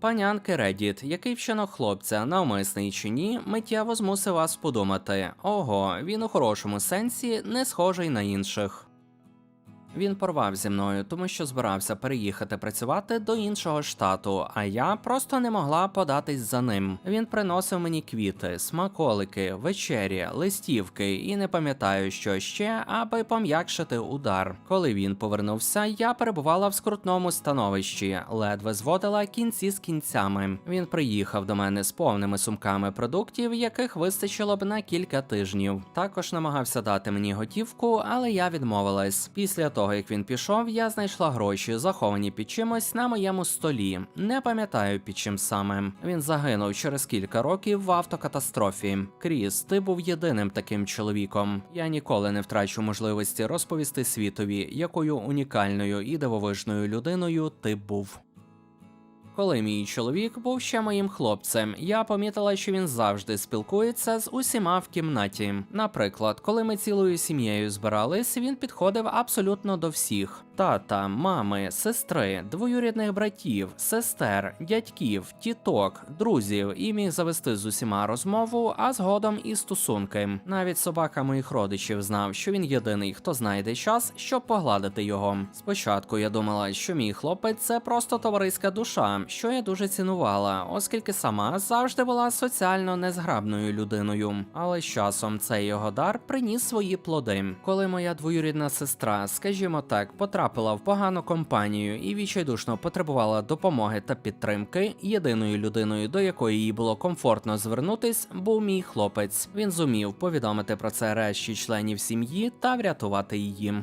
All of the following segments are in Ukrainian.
Панянки Редіт, який вчинок хлопця, навмисний чи ні, миттєво змусив вас подумати: ого, він у хорошому сенсі не схожий на інших. Він порвав зі мною, тому що збирався переїхати працювати до іншого штату, а я просто не могла податись за ним. Він приносив мені квіти, смаколики, вечері, листівки і не пам'ятаю, що ще, аби пом'якшити удар. Коли він повернувся, я перебувала в скрутному становищі, ледве зводила кінці з кінцями. Він приїхав до мене з повними сумками продуктів, яких вистачило б на кілька тижнів. Також намагався дати мені готівку, але я відмовилась. Після того, як він пішов, я знайшла гроші, заховані під чимось на моєму столі. Не пам'ятаю під чим саме. Він загинув через кілька років в автокатастрофі. Кріс, ти був єдиним таким чоловіком. Я ніколи не втрачу можливості розповісти світові, якою унікальною і дивовижною людиною ти був. Коли мій чоловік був ще моїм хлопцем, я помітила, що він завжди спілкується з усіма в кімнаті. Наприклад, коли ми цілою сім'єю збирались, він підходив абсолютно до всіх: тата, мами, сестри, двоюрідних братів, сестер, дядьків, тіток, друзів і міг завести з усіма розмову, а згодом і стосунки. Навіть собака моїх родичів знав, що він єдиний, хто знайде час, щоб погладити його. Спочатку я думала, що мій хлопець це просто товариська душа, що я дуже цінувала, оскільки сама завжди була соціально незграбною людиною. Але з часом цей його дар приніс свої плоди. Коли моя двоюрідна сестра, скажімо так, потрапила в погану компанію і відчайдушно потребувала допомоги та підтримки, єдиною людиною, до якої їй було комфортно звернутись, був мій хлопець. Він зумів повідомити про це решті членів сім'ї та врятувати її.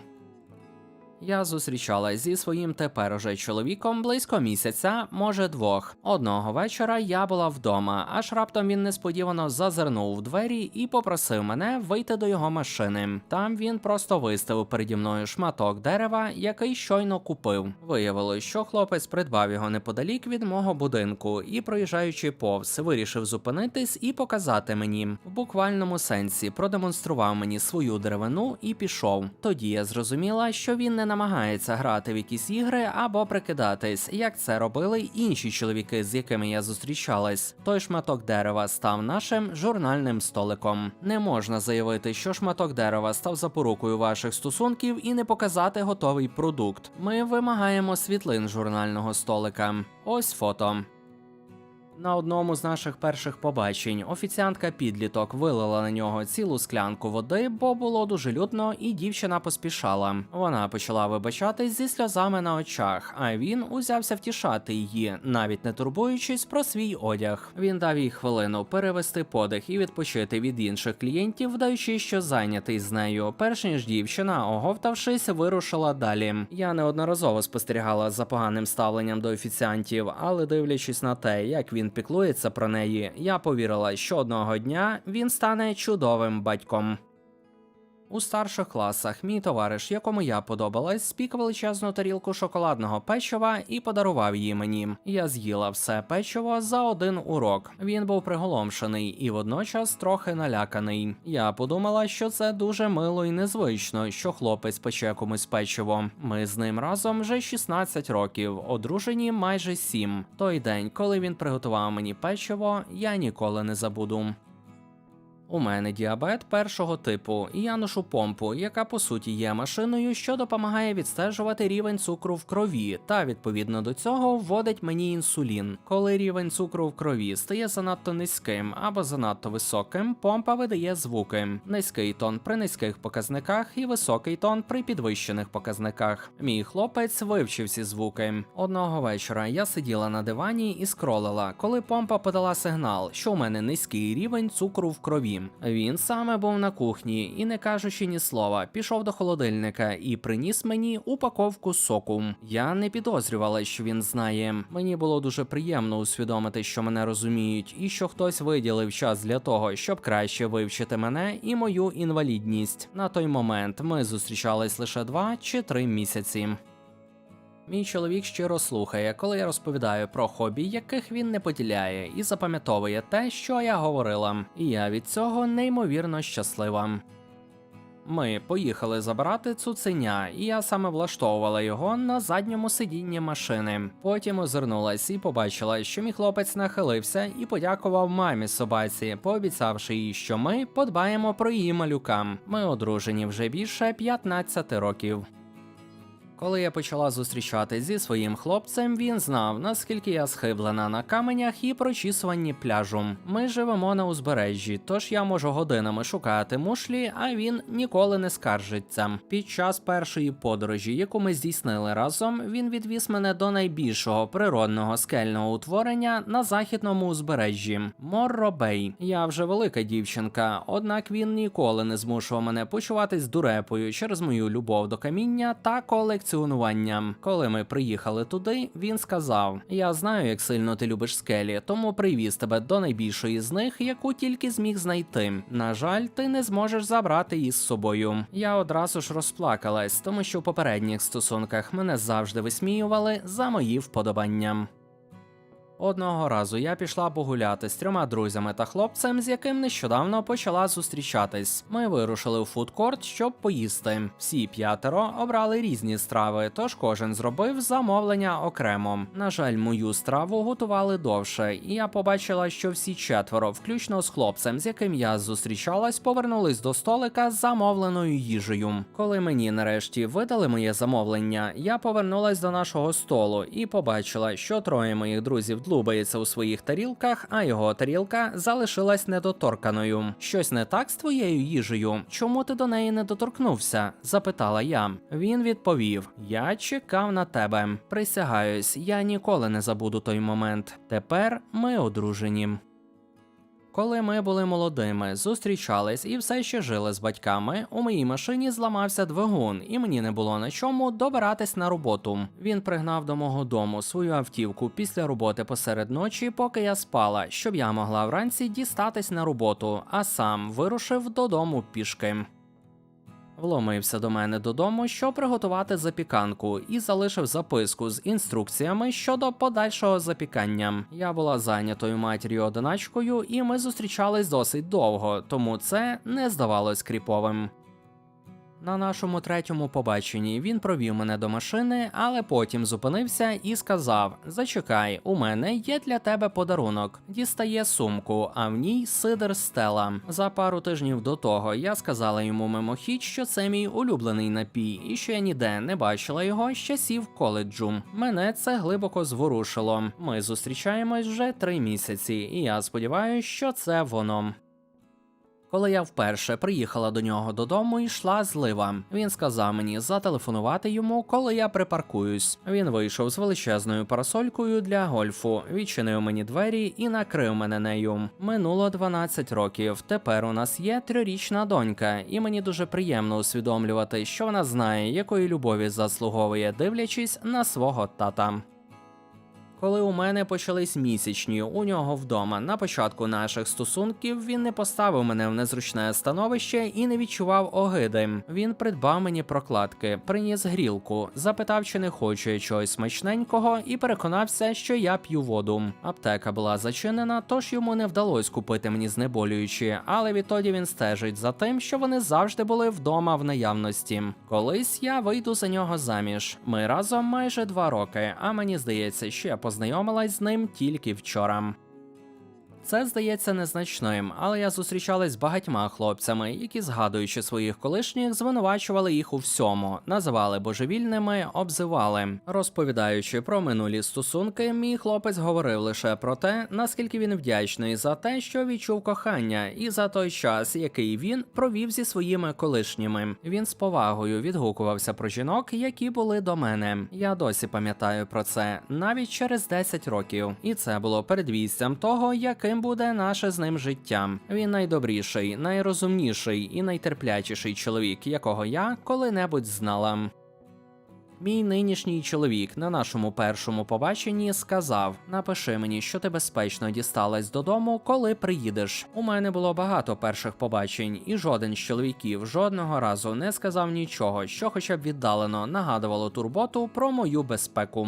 Я зустрічалась зі своїм тепер уже чоловіком близько місяця, може двох. Одного вечора я була вдома, аж раптом він несподівано зазирнув в двері і попросив мене вийти до його машини. Там він просто виставив переді мною шматок дерева, який щойно купив. Виявилось, що хлопець придбав його неподалік від мого будинку і, проїжджаючи повз, вирішив зупинитись і показати мені. В буквальному сенсі продемонстрував мені свою деревину і пішов. Тоді я зрозуміла, що він не намагається грати в якісь ігри або прикидатись, як це робили й інші чоловіки, з якими я зустрічалась. Той шматок дерева став нашим журнальним столиком. Не можна заявити, що шматок дерева став запорукою ваших стосунків і не показати готовий продукт. Ми вимагаємо світлин журнального столика. Ось фото. На одному з наших перших побачень офіціантка підліток вилила на нього цілу склянку води, бо було дуже людно, і дівчина поспішала. Вона почала вибачатись зі сльозами на очах, а він узявся втішати її, навіть не турбуючись про свій одяг. Він дав їй хвилину перевести подих і відпочити від інших клієнтів, вдаючи, що зайнятий з нею. Перш ніж дівчина, оговтавшись, вирушила далі. Я неодноразово спостерігала за поганим ставленням до офіціантів, але дивлячись на те, як він піклується про неї, я повірила, що одного дня він стане чудовим батьком. У старших класах мій товариш, якому я подобалась, спік величезну тарілку шоколадного печива і подарував її мені. Я з'їла все печиво за один урок. Він був приголомшений і водночас трохи наляканий. Я подумала, що це дуже мило і незвично, що хлопець пече комусь печиво. Ми з ним разом вже 16 років, одружені майже 7. Той день, коли він приготував мені печиво, я ніколи не забуду. У мене діабет першого типу, і я ношу помпу, яка по суті є машиною, що допомагає відстежувати рівень цукру в крові, та відповідно до цього вводить мені інсулін. Коли рівень цукру в крові стає занадто низьким або занадто високим, помпа видає звуки: низький тон при низьких показниках і високий тон при підвищених показниках. Мій хлопець вивчив ці звуки. Одного вечора я сиділа на дивані і скролила, коли помпа подала сигнал, що у мене низький рівень цукру в крові. Він саме був на кухні і, не кажучи ні слова, пішов до холодильника і приніс мені упаковку соку. Я не підозрювала, що він знає. Мені було дуже приємно усвідомити, що мене розуміють, і що хтось виділив час для того, щоб краще вивчити мене і мою інвалідність. На той момент ми зустрічались лише два чи три місяці. Мій чоловік щиро слухає, коли я розповідаю про хобі, яких він не поділяє, і запам'ятовує те, що я говорила. І я від цього неймовірно щаслива. Ми поїхали забирати цуценя, і я саме влаштовувала його на задньому сидінні машини. Потім озирнулась і побачила, що мій хлопець нахилився і подякував мамі собаці, пообіцявши їй, що ми подбаємо про її малюка. Ми одружені вже більше 15 років. Коли я почала зустрічатись зі своїм хлопцем, він знав, наскільки я схиблена на каменях і прочісуванні пляжу. Ми живемо на узбережжі, тож я можу годинами шукати мушлі, а він ніколи не скаржиться. Під час першої подорожі, яку ми здійснили разом, він відвіз мене до найбільшого природного скельного утворення на західному узбережжі Морро Бей. Я вже велика дівчинка, однак він ніколи не змушував мене почуватись дурепою через мою любов до каміння та колекціонування. Коли ми приїхали туди, він сказав: Я знаю, як сильно ти любиш скелі, тому привіз тебе до найбільшої з них, яку тільки зміг знайти. На жаль, ти не зможеш забрати її з собою. Я одразу ж розплакалась, тому що в попередніх стосунках мене завжди висміювали за мої вподобання. Одного разу я пішла погуляти з трьома друзями та хлопцем, з яким нещодавно почала зустрічатись. Ми вирушили у фудкорт, щоб поїсти. Всі п'ятеро обрали різні страви, тож кожен зробив замовлення окремо. На жаль, мою страву готували довше, і я побачила, що всі четверо, включно з хлопцем, з яким я зустрічалась, повернулись до столика з замовленою їжею. Коли мені нарешті видали моє замовлення, я повернулась до нашого столу і побачила, що троє моїх друзів длубається у своїх тарілках, а його тарілка залишилась недоторканою. Щось не так з твоєю їжею? Чому ти до неї не доторкнувся? запитала я. Він відповів: Я чекав на тебе. Присягаюсь, я ніколи не забуду той момент. Тепер ми одружені. Коли ми були молодими, зустрічались і все ще жили з батьками, у моїй машині зламався двигун, і мені не було на чому добиратись на роботу. Він пригнав до мого дому свою автівку після роботи посеред ночі, поки я спала, щоб я могла вранці дістатись на роботу, а сам вирушив додому пішки. Вломився до мене додому, щоб приготувати запіканку, і залишив записку з інструкціями щодо подальшого запікання. Я була зайнятою матір'ю одиначкою, і ми зустрічались досить довго, тому це не здавалось кріповим. На нашому третьому побаченні він провів мене до машини, але потім зупинився і сказав: Зачекай, у мене є для тебе подарунок. Дістає сумку, а в ній сидр стела. За пару тижнів до того я сказала йому мимохідь, що це мій улюблений напій, і що я ніде не бачила його з часів коледжу. Мене це глибоко зворушило. Ми зустрічаємось вже три місяці, і я сподіваюся, що це воно. Коли я вперше приїхала до нього додому, йшла злива. Він сказав мені зателефонувати йому, коли я припаркуюсь. Він вийшов з величезною парасолькою для гольфу, відчинив мені двері і накрив мене нею. Минуло 12 років. Тепер у нас є трирічна донька, і мені дуже приємно усвідомлювати, що вона знає, якої любові заслуговує, дивлячись на свого тата. Коли у мене почались місячні у нього вдома на початку наших стосунків, він не поставив мене в незручне становище і не відчував огиди. Він придбав мені прокладки, приніс грілку, запитав, чи не хочу я чогось смачненького, і переконався, що я п'ю воду. Аптека була зачинена, тож йому не вдалося купити мені знеболюючі, але відтоді він стежить за тим, що вони завжди були вдома в наявності. Колись я вийду за нього заміж. Ми разом майже два роки, а мені здається, що я познайомилась з ним тільки вчора. Це здається незначним, але я зустрічалась з багатьма хлопцями, які, згадуючи своїх колишніх, звинувачували їх у всьому, називали божевільними, обзивали. Розповідаючи про минулі стосунки, мій хлопець говорив лише про те, наскільки він вдячний за те, що відчув кохання, і за той час, який він провів зі своїми колишніми. Він з повагою відгукувався про жінок, які були до мене. Я досі пам'ятаю про це навіть через 10 років, і це було передвістям того, яким буде наше з ним життя. Він найдобріший, найрозумніший і найтерплячіший чоловік, якого я коли-небудь знала. Мій нинішній чоловік на нашому першому побаченні сказав: Напиши мені, що ти безпечно дісталась додому, коли приїдеш. У мене було багато перших побачень, і жоден з чоловіків жодного разу не сказав нічого, що хоча б віддалено нагадувало турботу про мою безпеку.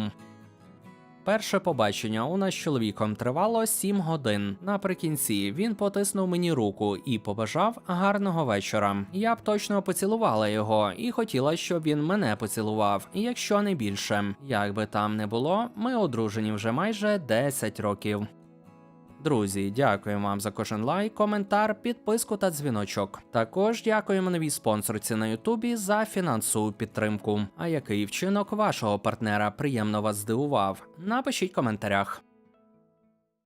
Перше побачення у нас з чоловіком тривало 7 годин. Наприкінці він потиснув мені руку і побажав гарного вечора. Я б точно поцілувала його і хотіла, щоб він мене поцілував, якщо не більше. Як би там не було, ми одружені вже майже 10 років. Друзі, дякуємо вам за кожен лайк, коментар, підписку та дзвіночок. Також дякуємо новій спонсорці на Ютубі за фінансову підтримку. А який вчинок вашого партнера приємно вас здивував? Напишіть в коментарях.